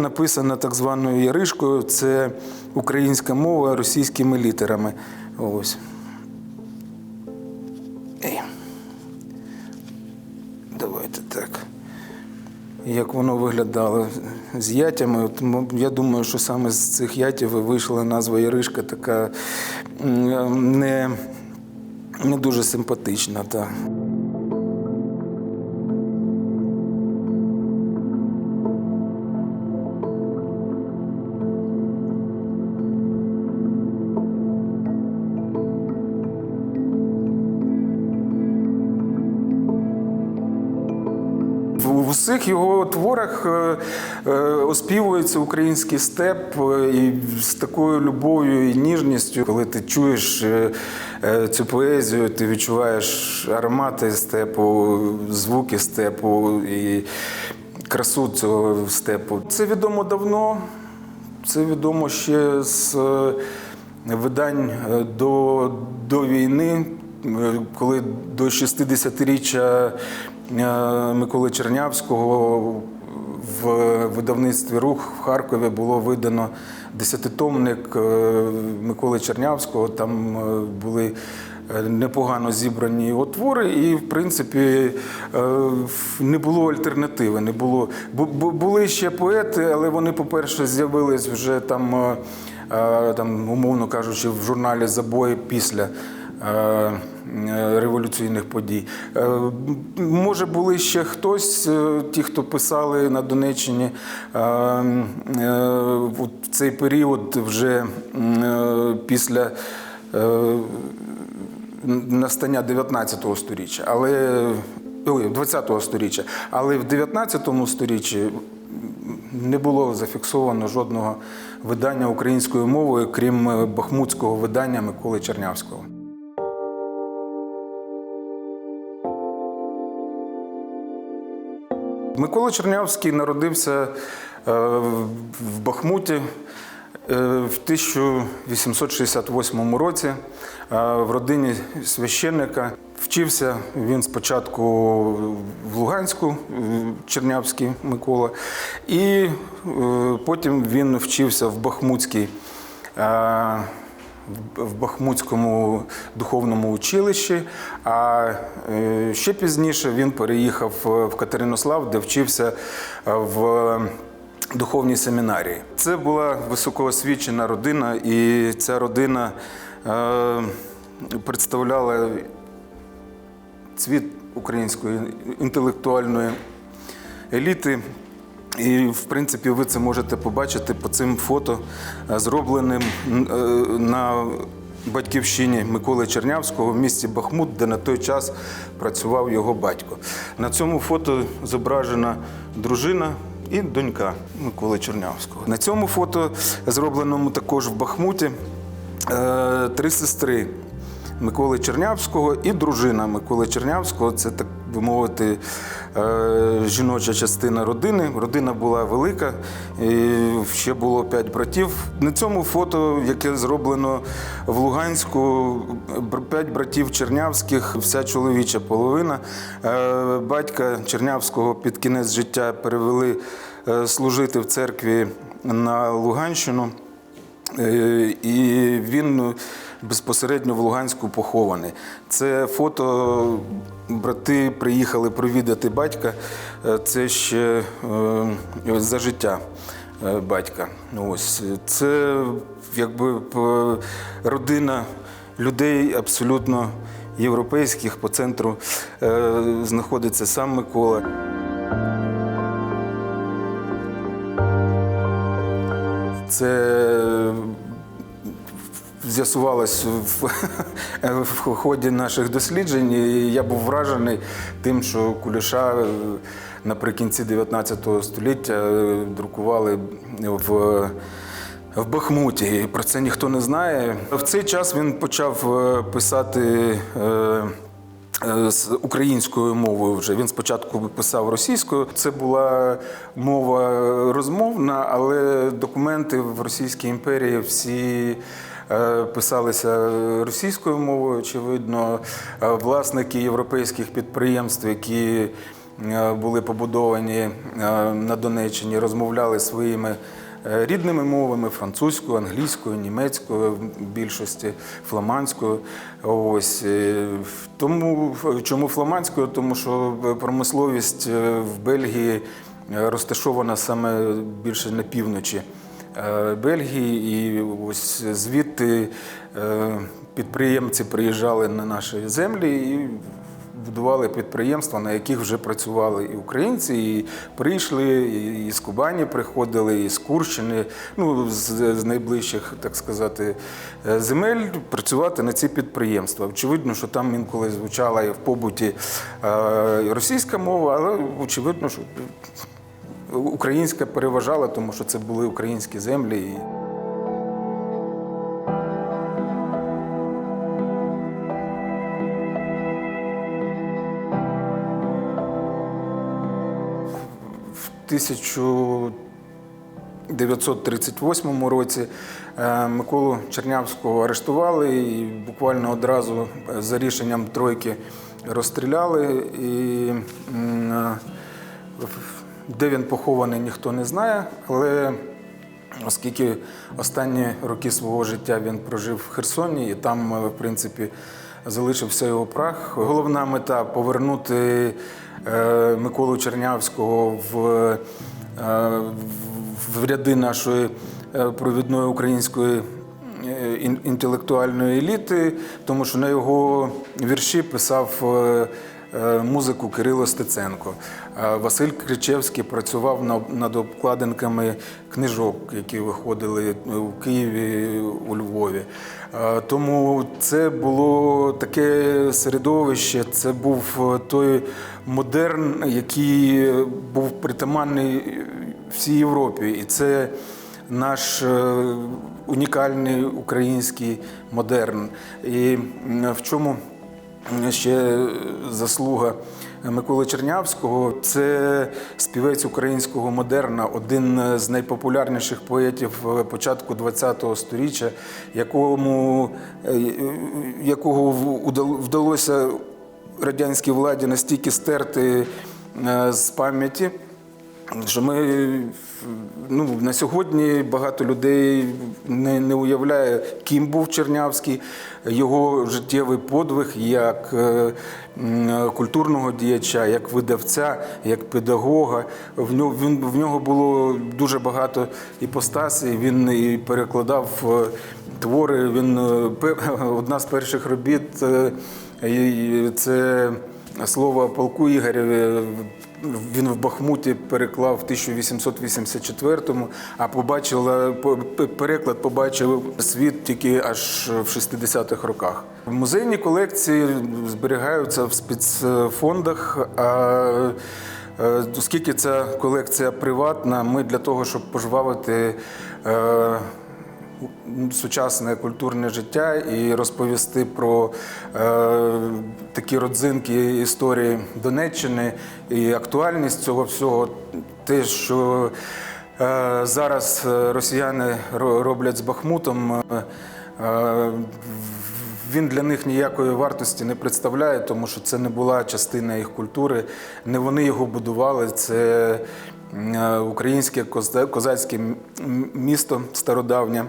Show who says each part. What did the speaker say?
Speaker 1: Написано так званою яришкою, це українська мова російськими літерами. Ось. Давайте так. Як воно виглядало з ятями. От, я думаю, що саме з цих ятів вийшла назва Яришка така не, не дуже симпатична. Так. В усіх його творах е, е, оспівується український степ е, і з такою любов'ю і ніжністю. Коли ти чуєш цю поезію, ти відчуваєш аромати степу, звуки степу і красу цього степу. Це відомо давно. Це відомо ще з видань до, до війни, коли до 60-річчя е, Миколи Чернявського в видавництві рух в Харкові було видано десятитомник е, Миколи Чернявського. Там е, були е, непогано зібрані його твори, і в принципі е, не було альтернативи. Не було бу- бу- були ще поети, але вони, по-перше, з'явились вже там, е, е, там, умовно кажучи, в журналі Забої після. Е, Революційних подій. Е, Може, були ще хтось, е, ті, хто писали на Донеччині в цей період вже після настання 19 століття, але ой, 20 століття. Але в 19-му сторіччі не було зафіксовано жодного видання українською мовою, крім бахмутського видання Миколи Чернявського. Микола Чернявський народився е, в Бахмуті е, в 1868 році е, в родині священника. Вчився він спочатку в Луганську, Чернявський Микола, і потім він вчився в Бахмутській. В Бахмутському духовному училищі, а е, ще пізніше він переїхав в Катеринослав, де вчився е, в духовній семінарії. Це була високоосвічена родина, і ця родина е, представляла цвіт української інтелектуальної еліти. І, в принципі, ви це можете побачити по цим фото, е, зробленим е, на батьківщині Миколи Чернявського в місті Бахмут, де на той час працював його батько. На цьому фото зображена дружина і донька Миколи Чернявського. На цьому фото, зробленому також в Бахмуті, е, три сестри. Миколи Чернявського і дружина Миколи Чернявського. Це так би мовити е, жіноча частина родини. Родина була велика, і ще було п'ять братів. На цьому фото, яке зроблено в Луганську, п'ять братів Чернявських, вся чоловіча половина. Е, Батька Чернявського під кінець життя перевели е, служити в церкві на Луганщину. Е, І він безпосередньо в Луганську похований. Це фото брати приїхали провідати батька. Е, Це ще е, за життя батька. Ось це якби родина людей абсолютно європейських. По центру знаходиться сам Микола. Це з'ясувалось в, в ході наших досліджень. І я був вражений тим, що Куліша е, наприкінці 19 століття е, друкували в. В Бахмуті І про це ніхто не знає. В цей час він почав е, писати з українською мовою. Вже він спочатку писав російською. Це була мова розмовна, але документи в Російській імперії всі. Е, Писалися російською мовою, очевидно, Е, власники європейських підприємств, які е, були побудовані на Донеччині, розмовляли своїми рідними мовами французькою, англійською, німецькою, в більшості фламандською. Ось тому чому фламандською? Тому що промисловість в Бельгії розташована саме більше на півночі. Е, Бельгії, і ось звідти е, підприємці приїжджали на наші землі і будували підприємства, на яких вже працювали і українці, і прийшли, і з Кубані приходили, і з Курщини, ну з, найближчих, так сказати, е, земель працювати на ці підприємства. Очевидно, що там інколи звучала і в побуті російська мова, але очевидно, що українська переважала, тому що це були українські землі. В 1938 році е, Миколу Чернявського арештували і буквально одразу е, за рішенням тройки розстріляли. І е, де він похований, ніхто не знає, але оскільки останні роки свого життя він прожив в Херсоні, і там, е, в принципі, залишився його прах. Головна мета повернути е, Миколу Чернявського в, е, в ряди нашої провідної української інтелектуальної еліти, тому що на його вірші писав музику Кирило Стеценко. А Василь Кричевський працював над обкладинками книжок, які виходили у Києві, у Львові. Е, Тому це було таке середовище, це був е, той модерн, який був притаманний всій Європі. І це наш е, унікальний український модерн. І в чому ще заслуга Миколи Чернявського це співець українського модерна, один з найпопулярніших поетів початку ХХ століття, якому, е, якого вдалося радянській владі настільки стерти е, з пам'яті. Що ми ну, на сьогодні багато людей не, не уявляє, ким був Чернявський, його життєвий подвиг як е, культурного діяча, як видавця, як педагога. В нього, він, в нього було дуже багато іпостасій. Він і перекладав е, твори. Він е, одна з перших робіт це слово полку Ігореві. Він в Бахмуті переклав в 1884-му, а побачила по- переклад побачив світ тільки аж в 60-х роках. Музейні колекції зберігаються в спецфондах. А е, оскільки ця колекція приватна, ми для того, щоб пожвавити. Сучасне культурне життя і розповісти про е, такі родзинки історії Донеччини і актуальність цього всього, те, що е, зараз е, росіяни роблять з Бахмутом. е, е, він для них ніякої вартості не представляє, тому що це не була частина їх культури. Не вони його будували. Це е, українське коза- козацьке місто стародавнє.